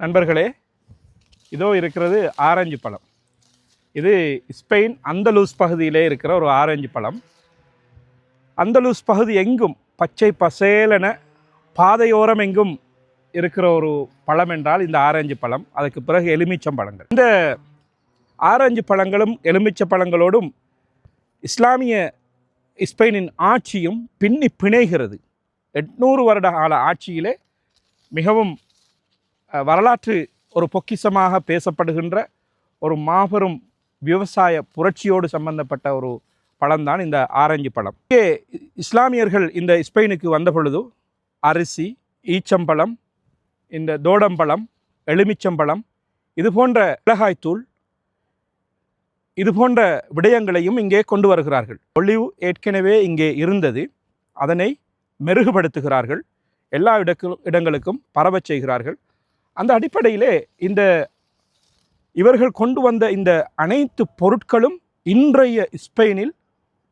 நண்பர்களே இதோ இருக்கிறது ஆரஞ்சு பழம். இது ஸ்பெயின் அந்தலூஸ் பகுதியிலே இருக்கிற ஒரு ஆரஞ்சு பழம். அந்தலூஸ் பகுதி எங்கும் பச்சை பசேலென பாதையோரம் எங்கும் இருக்கிற ஒரு பழம் என்றால் இந்த ஆரஞ்சு பழம். அதுக்கு பிறகு எலுமிச்சம் பழங்கள். இந்த ஆரஞ்சு பழங்களும் எலுமிச்ச பழங்களோடும் இஸ்லாமிய ஸ்பெயினின் ஆட்சியும் பின்னி பிணைகிறது. எட்நூறு வருட கால ஆட்சியிலே மிகவும் வரலாற்று ஒரு பொக்கிஷமாக பேசப்படுகின்ற ஒரு மாபெரும் விவசாய புரட்சியோடு சம்பந்தப்பட்ட ஒரு பழம்தான் இந்த ஆரஞ்சு பழம். இங்கே இஸ்லாமியர்கள் இந்த ஸ்பெயினுக்கு வந்த பொழுது அரிசி ஈச்சம்பழம் இந்த தோடம்பழம் எலுமிச்சம்பழம் இது போன்ற மிளகாய்த்தூள் இது போன்ற விடயங்களையும் இங்கே கொண்டு வருகிறார்கள். ஒளிவு ஏற்கனவே இங்கே இருந்தது. அதனை மெருகுபடுத்துகிறார்கள். எல்லா இடக்கு இடங்களுக்கும் பரவச் செய்கிறார்கள். அந்த அடிப்படையிலே இந்த இவர்கள் கொண்டு வந்த இந்த அனைத்து பொருட்களும் இன்றைய ஸ்பெயினில்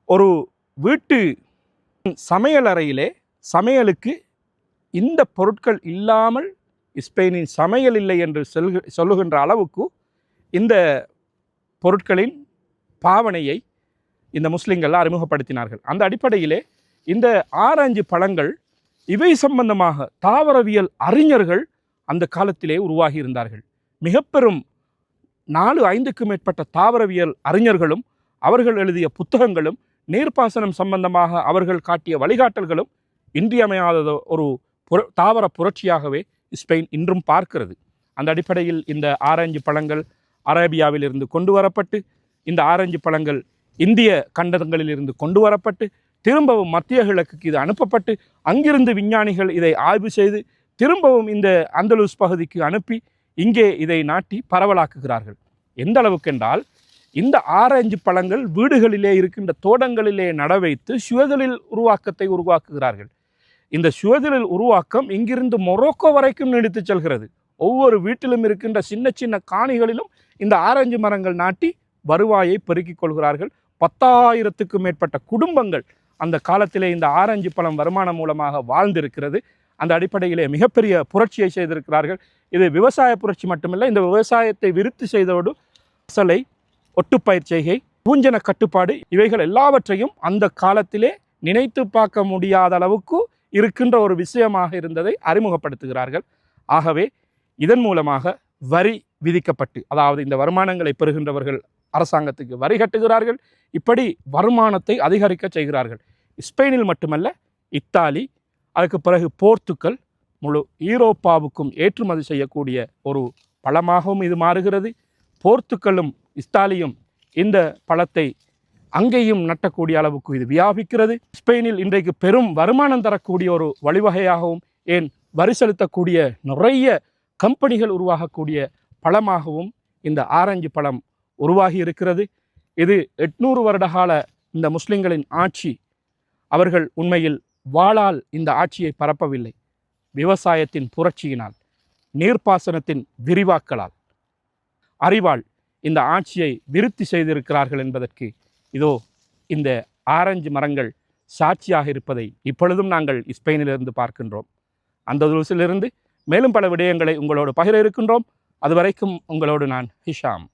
ஒரு வீட்டு சமையலறையிலே சமையலுக்கு இந்த பொருட்கள் இல்லாமல் ஸ்பெயினின் சமையல் இல்லை என்று சொல்கு சொல்லுகின்ற அளவுக்கு இந்த பொருட்களின் பாவனையை இந்த முஸ்லீம்கள் அறிமுகப்படுத்தினார்கள். அந்த அடிப்படையிலே இந்த ஆரஞ்சு பழங்கள் இவை சம்பந்தமாக தாவரவியல் அறிஞர்கள் அந்த காலத்திலே உருவாகி இருந்தார்கள். மிக பெரும் நாலு ஐந்துக்கும் மேற்பட்ட தாவரவியல் அறிஞர்களும் அவர்கள் எழுதிய புத்தகங்களும் நீர்ப்பாசனம் சம்பந்தமாக அவர்கள் காட்டிய வழிகாட்டல்களும் இன்றியமையாத ஒரு புர தாவர புரட்சியாகவே ஸ்பெயின் இன்றும் பார்க்கிறது. அந்த அடிப்படையில் இந்த ஆரஞ்சு பழங்கள் அரேபியாவிலிருந்து கொண்டு வரப்பட்டு இந்த ஆரஞ்சு பழங்கள் இந்திய கண்டங்களிலிருந்து கொண்டு வரப்பட்டு திரும்பவும் மத்திய கிழக்குக்கு இது அனுப்பப்பட்டு அங்கிருந்து விஞ்ஞானிகள் இதை ஆய்வு செய்து திரும்பவும் இந்த அந்தலூஸ் பகுதிக்கு அனுப்பி இங்கே இதை நாட்டி பரவலாக்குகிறார்கள். எந்த அளவுக்கு என்றால் இந்த ஆரஞ்சு பழங்கள் வீடுகளிலே இருக்கின்ற தோட்டங்களிலே நட வைத்து உருவாக்கத்தை உருவாக்குகிறார்கள். இந்த சுவதலில் உருவாக்கம் இங்கிருந்து மொரோக்கோ வரைக்கும் நீடித்து செல்கிறது. ஒவ்வொரு வீட்டிலும் இருக்கின்ற சின்ன சின்ன காணிகளிலும் இந்த ஆரஞ்சு மரங்கள் நாட்டி வருவாயை பெருக்கிக் கொள்கிறார்கள். பத்தாயிரத்துக்கும் மேற்பட்ட குடும்பங்கள் அந்த காலத்திலே இந்த ஆரஞ்சு பழம் வருமானம் மூலமாக வாழ்ந்திருக்கிறது. அந்த அடிப்படையிலே மிகப்பெரிய புரட்சியை செய்திருக்கிறார்கள். இது விவசாய புரட்சி மட்டுமில்லை இந்த விவசாயத்தை விருத்தி செய்தோடு அசலை ஒட்டுப்பயிர் செய்கை பூஞ்சன கட்டுப்பாடு இவைகள் எல்லாவற்றையும் அந்த காலத்திலே நினைத்து பார்க்க முடியாத அளவுக்கு இருக்கின்ற ஒரு விஷயமாக இருந்ததை அறிமுகப்படுத்துகிறார்கள். ஆகவே இதன் மூலமாக வரி விதிக்கப்பட்டு அதாவது இந்த வருமானங்களை பெறுகின்றவர்கள் அரசாங்கத்துக்கு வரி கட்டுகிறார்கள். இப்படி வருமானத்தை அதிகரிக்க செய்கிறார்கள். ஸ்பெயினில் மட்டுமல்ல இத்தாலி அதுக்கு பிறகு போர்த்துக்கல் முழு ஈரோப்பாவுக்கும் ஏற்றுமதி செய்யக்கூடிய ஒரு பழமாகவும் இது மாறுகிறது. போர்த்துக்கலும் இஸ்தாலியும் இந்த பழத்தை அங்கேயும் நட்டக்கூடிய அளவுக்கு இது வியாபிக்கிறது. ஸ்பெயினில் இன்றைக்கு பெரும் வருமானம் தரக்கூடிய ஒரு வழிவகையாகவும் ஏன் வரி செலுத்தக்கூடிய நிறைய கம்பெனிகள் உருவாகக்கூடிய பழமாகவும் இந்த ஆரஞ்சு பழம் உருவாகி இருக்கிறது. இது எட்நூறு வருடகால இந்த முஸ்லிம்களின் ஆட்சி. அவர்கள் உண்மையில் வாளால் இந்த ஆட்சியை பரப்பவில்லை. விவசாயத்தின் புரட்சியினால் நீர்ப்பாசனத்தின் விரிவாக்கலால். அறிவால் இந்த ஆட்சியை விருத்தி செய்திருக்கிறார்கள் என்பதற்கு இதோ இந்த ஆரஞ்சு மரங்கள் சாட்சியாக இருப்பதை இப்பொழுதும் நாங்கள் ஸ்பெயினிலிருந்து பார்க்கின்றோம். அந்த தூசிலிருந்து மேலும் பல விடயங்களை உங்களோடு பகிர இருக்கின்றோம். அதுவரைக்கும் உங்களோடு நான் ஹிஷாம்.